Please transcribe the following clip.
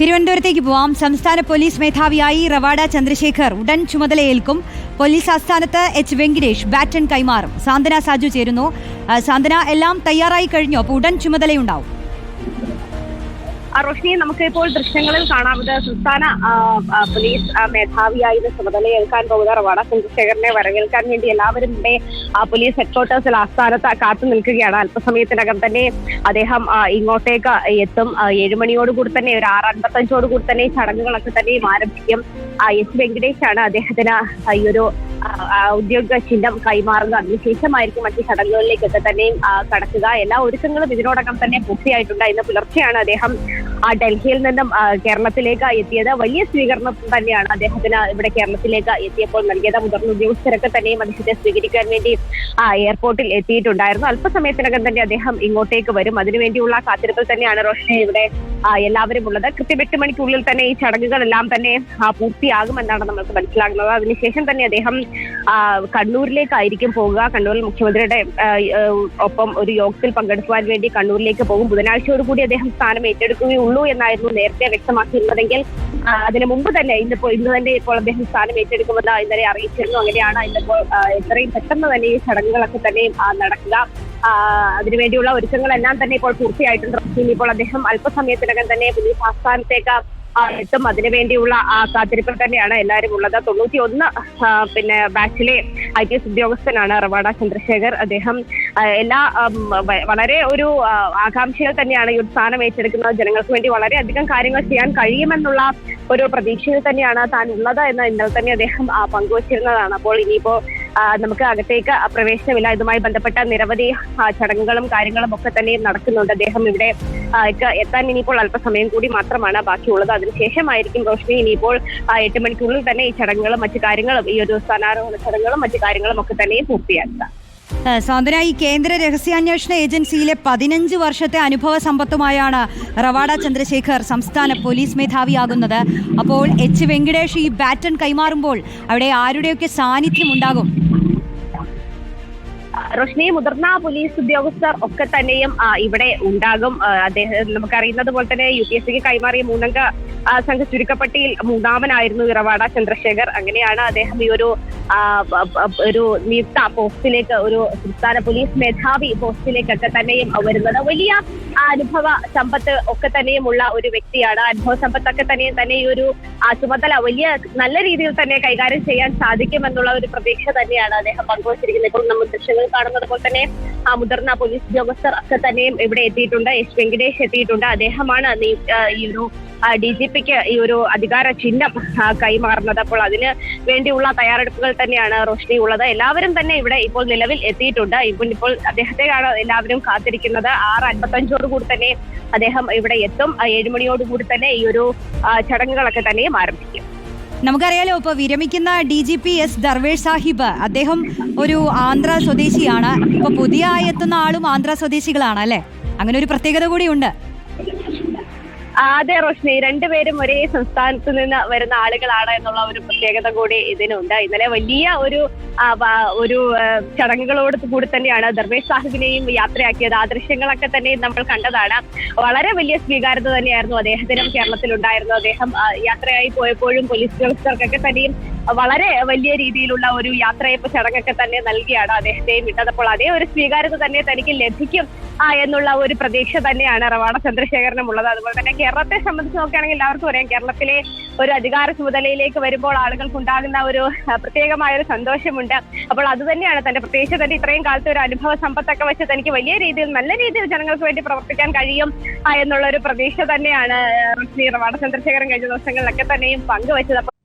തിരുവനന്തപുരത്തേക്ക് പോവാം. സംസ്ഥാന പോലീസ് മേധാവിയായി റവാഡ ചന്ദ്രശേഖർ ഉടൻ ചുമതലയേൽക്കും. പോലീസ് ആസ്ഥാനത്ത് എച്ച് വെങ്കിടേഷ് ബാറ്റൺ കൈമാറും. സാന്ത്വന സാജു ചേരുന്നു. സാന്ത്വന എല്ലാം തയ്യാറായി കഴിഞ്ഞു. അപ്പോൾ ഉടൻ ചുമതലയുണ്ടാവും. റോഷ്നി നമുക്ക് ഇപ്പോൾ ദൃശ്യങ്ങളിൽ കാണാവുന്നത് സംസ്ഥാന പോലീസ് ആ, മേധാവിയായി ഇത് ചുമതലയേൽക്കാൻ പോകുന്ന റവാഡ ചന്ദ്രശേഖരനെ വരവേൽക്കാൻ വേണ്ടി എല്ലാവരും ഇവിടെ പോലീസ് ഹെഡ്ക്വാർട്ടേഴ്സിൽ ആസ്ഥാനത്ത് കാത്തു നിൽക്കുകയാണ്. അല്പസമയത്തിനകം തന്നെ അദ്ദേഹം ഇങ്ങോട്ടേക്ക് എത്തും. ഏഴുമണിയോടുകൂടി തന്നെ ഒരു ആറ് അൻപത്തഞ്ചോടുകൂടി തന്നെ ചടങ്ങുകളൊക്കെ തന്നെയും ആരംഭിക്കും. എസ് വെങ്കടേഷാണ് അദ്ദേഹത്തിന് ഈ ഒരു ഔദ്യോഗിക ചിഹ്നം കൈമാറുക അതിനുശേഷമായിരിക്കും മറ്റു ചടങ്ങുകളിലേക്കൊക്കെ തന്നെയും കടക്കുക. എല്ലാ ഒരുക്കങ്ങളും ഇതിനോടകം തന്നെ പൂർത്തിയായിട്ടുണ്ട്. ഇന്ന് പുലർച്ചെയാണ് അദ്ദേഹം ഡൽഹിയിൽ നിന്നും കേരളത്തിലേക്ക് എത്തിയത്. വലിയ സ്വീകരണം തന്നെയാണ് അദ്ദേഹത്തിന് ഇവിടെ കേരളത്തിലേക്ക് എത്തിയപ്പോൾ നൽകിയത്. മുതിർന്ന ഉദ്യോഗസ്ഥരൊക്കെ തന്നെയും അദ്ദേഹത്തെ സ്വീകരിക്കാൻ വേണ്ടി ആ, എയർപോർട്ടിൽ എത്തിയിട്ടുണ്ടായിരുന്നു. അല്പസമയത്തിനകം തന്നെ അദ്ദേഹം ഇങ്ങോട്ടേക്ക് വരും. അതിനുവേണ്ടിയുള്ള കാത്തിരിപ്പിൽ തന്നെയാണ് റോഷനെ ഇവിടെ എല്ലാവരും ഉള്ളത്. കൃത്യം എട്ട് മണിക്കുള്ളിൽ തന്നെ ഈ ചടങ്ങുകളെല്ലാം തന്നെ ആ, പൂർത്തിയാകുമെന്നാണ് നമുക്ക് മനസ്സിലാകുന്നത്. അതിനുശേഷം തന്നെ അദ്ദേഹം ആ, കണ്ണൂരിലേക്കായിരിക്കും പോകുക കണ്ണൂരിൽ മുഖ്യമന്ത്രിയുടെ ആ, ആ, ഒപ്പം ഒരു യോഗത്തിൽ പങ്കെടുക്കുവാൻ വേണ്ടി കണ്ണൂരിലേക്ക് പോകും. ബുധനാഴ്ചയോടുകൂടി അദ്ദേഹം സ്ഥാനം ഏറ്റെടുക്കുകയുള്ളൂ എന്നായിരുന്നു നേരത്തെ വ്യക്തമാക്കിയിരുന്നതെങ്കിൽ അതിനു മുമ്പ് തന്നെ ഇന്നിപ്പോ ഇന്ന് തന്നെ ഇപ്പോൾ അദ്ദേഹം സ്ഥാനം ഏറ്റെടുക്കുമെന്ന് ഇന്നലെ അറിയിച്ചിരുന്നു. അങ്ങനെയാണ് ഇന്നിപ്പോൾ എത്രയും പെട്ടെന്ന് തന്നെ ഈ ചടങ്ങുകളൊക്കെ തന്നെ നടക്കുക. അതിനുവേണ്ടിയുള്ള ഒരുക്കങ്ങളെല്ലാം തന്നെ ഇപ്പോൾ പൂർത്തിയായിട്ടുണ്ട്. ഇനിയിപ്പോൾ അദ്ദേഹം അല്പസമയത്തിനകം തന്നെ പുതിയ ആസ്ഥാനത്തേക്ക് എത്തും അതിനുവേണ്ടിയുള്ള ആ കാത്തിരിപ്പിൽ തന്നെയാണ് എല്ലാവരും ഉള്ളത്. തൊണ്ണൂറ്റി ഒന്ന് പിന്നെ ബാച്ചിലെ ഐ പി എസ് ഉദ്യോഗസ്ഥനാണ് റവാഡ ചന്ദ്രശേഖർ. അദ്ദേഹം എല്ലാ വളരെ ഒരു ആകാംക്ഷയിൽ തന്നെയാണ് ഈ ഒരു സ്ഥാനം ഏറ്റെടുക്കുന്നത്. ജനങ്ങൾക്ക് വേണ്ടി വളരെയധികം കാര്യങ്ങൾ ചെയ്യാൻ കഴിയുമെന്നുള്ള ഒരു പ്രതീക്ഷയിൽ തന്നെയാണ് താൻ ഉള്ളത് എന്ന് ഇന്നലെ തന്നെ അദ്ദേഹം പങ്കുവച്ചിരുന്നതാണ്. അപ്പോൾ ഇനിയിപ്പോ നമുക്ക് അകത്തേക്ക് പ്രവേശനമില്ല. ഇതുമായി ബന്ധപ്പെട്ട നിരവധി ചടങ്ങുകളും കാര്യങ്ങളും ഒക്കെ തന്നെ നടക്കുന്നുണ്ട്. അദ്ദേഹം ഇവിടെ എത്താൻ ഇനിയിപ്പോൾ അല്പസമയം കൂടി മാത്രമാണ് ബാക്കിയുള്ളത്. അതിനുശേഷമായിരിക്കും റോഷ്നി ഇനിയിപ്പോൾ എട്ട് മണിക്കുള്ളിൽ തന്നെ ഈ ചടങ്ങുകളും മറ്റു കാര്യങ്ങളും ഈ ഒരു സ്ഥാനാരോഹണ ചടങ്ങുകളും മറ്റു കാര്യങ്ങളും ഒക്കെ തന്നെ പൂർത്തിയാക്കുക. സാന്ത്വന ഈ കേന്ദ്ര രഹസ്യാന്വേഷണ ഏജൻസിയിലെ പതിനഞ്ച് വർഷത്തെ അനുഭവ സമ്പത്തുമായാണ് റവാഡ ചന്ദ്രശേഖർ സംസ്ഥാന പോലീസ് മേധാവിയാകുന്നത്. അപ്പോൾ എച്ച് വെങ്കിടേഷ് ഈ ബാറ്റൺ കൈമാറുമ്പോൾ അവിടെ ആരുടെയൊക്കെ സാന്നിധ്യം ഉണ്ടാകും റോഷ്നി മുതിർന്ന പോലീസ് ഉദ്യോഗസ്ഥർ ഒക്കെ തന്നെയും ഇവിടെ ഉണ്ടാകും. അദ്ദേഹം നമുക്കറിയുന്നത് പോലെ തന്നെ യു പി എസ് സിക്ക് കൈമാറിയ മൂന്നംഗ സംഘ ചുരുക്കപ്പട്ടിയിൽ മൂന്നാമനായിരുന്നു ഇറവാട ചന്ദ്രശേഖർ. അങ്ങനെയാണ് അദ്ദേഹം ഈ ഒരു ഒരു നിയുക്ത പോസ്റ്റിലേക്ക് ഒരു സംസ്ഥാന പോലീസ് മേധാവി പോസ്റ്റിലേക്കൊക്കെ തന്നെയും വരുന്നത്. വലിയ അനുഭവ സമ്പത്ത് ഒക്കെ തന്നെയും ഉള്ള ഒരു വ്യക്തിയാണ്. അനുഭവ സമ്പത്തൊക്കെ തന്നെയും തന്നെ ഈ ഒരു ചുമതല വലിയ നല്ല രീതിയിൽ തന്നെ കൈകാര്യം ചെയ്യാൻ സാധിക്കുമെന്നുള്ള ഒരു പ്രതീക്ഷ തന്നെയാണ് അദ്ദേഹം പങ്കുവച്ചിരിക്കുന്നത്. ഇപ്പോൾ നമ്മൾ ദൃശ്യങ്ങൾ കാണുന്നത് പോലെ തന്നെ ആ മുതിർന്ന പോലീസ് ഉദ്യോഗസ്ഥർ ഒക്കെ തന്നെയും ഇവിടെ എത്തിയിട്ടുണ്ട്. എസ് വെങ്കടേഷ് എത്തിയിട്ടുണ്ട്. അദ്ദേഹമാണ് ഈ ഒരു ഡി ജി പിക്ക് ഈ ഒരു അധികാര ചിഹ്നം കൈമാറുന്നത്. അപ്പോൾ അതിന് വേണ്ടിയുള്ള തയ്യാറെടുപ്പുകൾ തന്നെയാണ് റോഷ്നി ഉള്ളത്. എല്ലാവരും തന്നെ ഇവിടെ ഇപ്പോൾ നിലവിൽ എത്തിയിട്ടുണ്ട്. ഇപ്പോൾ ഇപ്പോൾ അദ്ദേഹത്തെയാണ് എല്ലാവരും കാത്തിരിക്കുന്നത്. ആറ് അൻപത്തഞ്ചോട് കൂടി തന്നെ അദ്ദേഹം ഇവിടെ എത്തും. ഏഴുമണിയോടുകൂടി തന്നെ ഈ ഒരു ചടങ്ങുകളൊക്കെ തന്നെയും ആരംഭിക്കും. നമുക്കറിയാലോ ഇപ്പോൾ വിരമിക്കുന്ന D G P S Darvesh Sahib അദ്ദേഹം ഒരു ആന്ധ്ര സ്വദേശിയാണ്. ഇപ്പോൾ പുതിയ എത്തുന്ന ആളും ആന്ധ്ര സ്വദേശികളാണ് അല്ലേ? അങ്ങനെ ഒരു പ്രത്യേകത കൂടിയുണ്ട്. അതെ റോഷ്നി രണ്ടുപേരും ഒരേ സംസ്ഥാനത്ത് നിന്ന് വരുന്ന ആളുകളാണ് എന്നുള്ള ഒരു പ്രത്യേകത കൂടി ഇതിനുണ്ട്. ഇന്നലെ വലിയ ഒരു ഒരു ചടങ്ങുകളോട് കൂടി തന്നെയാണ് ദർവേഷ് സാഹിബിനെയും യാത്രയാക്കിയത്. ആ ദൃശ്യങ്ങളൊക്കെ തന്നെ നമ്മൾ കണ്ടതാണ്. വളരെ വലിയ സ്വീകാര്യത തന്നെയായിരുന്നു അദ്ദേഹത്തിനും കേരളത്തിലുണ്ടായിരുന്നു. അദ്ദേഹം യാത്രയായി പോയപ്പോഴും പോലീസ് ഉദ്യോഗസ്ഥർക്കൊക്കെ തന്നെയും വളരെ വലിയ രീതിയിലുള്ള ഒരു യാത്രയപ്പ് ചടങ്ങൊക്കെ തന്നെ നൽകിയാണ് അദ്ദേഹത്തെയും വിട്ടതപ്പോൾ അതേ ഒരു സ്വീകാര്യത തന്നെ തനിക്ക് ലഭിക്കും ആ, എന്നുള്ള ഒരു പ്രതീക്ഷ തന്നെയാണ് റവാണ ചന്ദ്രശേഖരനും ഉള്ളത് അതുപോലെ തന്നെ കേരളത്തെ സംബന്ധിച്ച് നോക്കുകയാണെങ്കിൽ എല്ലാവർക്കും അറിയാം കേരളത്തിലെ ഒരു അധികാര ചുമതലയിലേക്ക് വരുമ്പോൾ ആളുകൾക്ക് ഉണ്ടാകുന്ന ഒരു പ്രത്യേകമായ ഒരു സന്തോഷമുണ്ട്. അപ്പോൾ അത് തന്നെയാണ് തന്റെ പ്രത്യേകിച്ച് തന്നെ ഇത്രയും കാലത്തെ ഒരു അനുഭവ സമ്പത്തൊക്കെ വെച്ച് തനിക്ക് വലിയ രീതിയിൽ നല്ല രീതിയിൽ ജനങ്ങൾക്ക് വേണ്ടി പ്രവർത്തിക്കാൻ കഴിയും എന്നുള്ള ഒരു പ്രതീക്ഷ തന്നെയാണ് ശ്രീ റവാണ ചന്ദ്രശേഖരൻ കഴിഞ്ഞ ദിവസങ്ങളിലൊക്കെ തന്നെയും പങ്കുവച്ചത്. അപ്പോൾ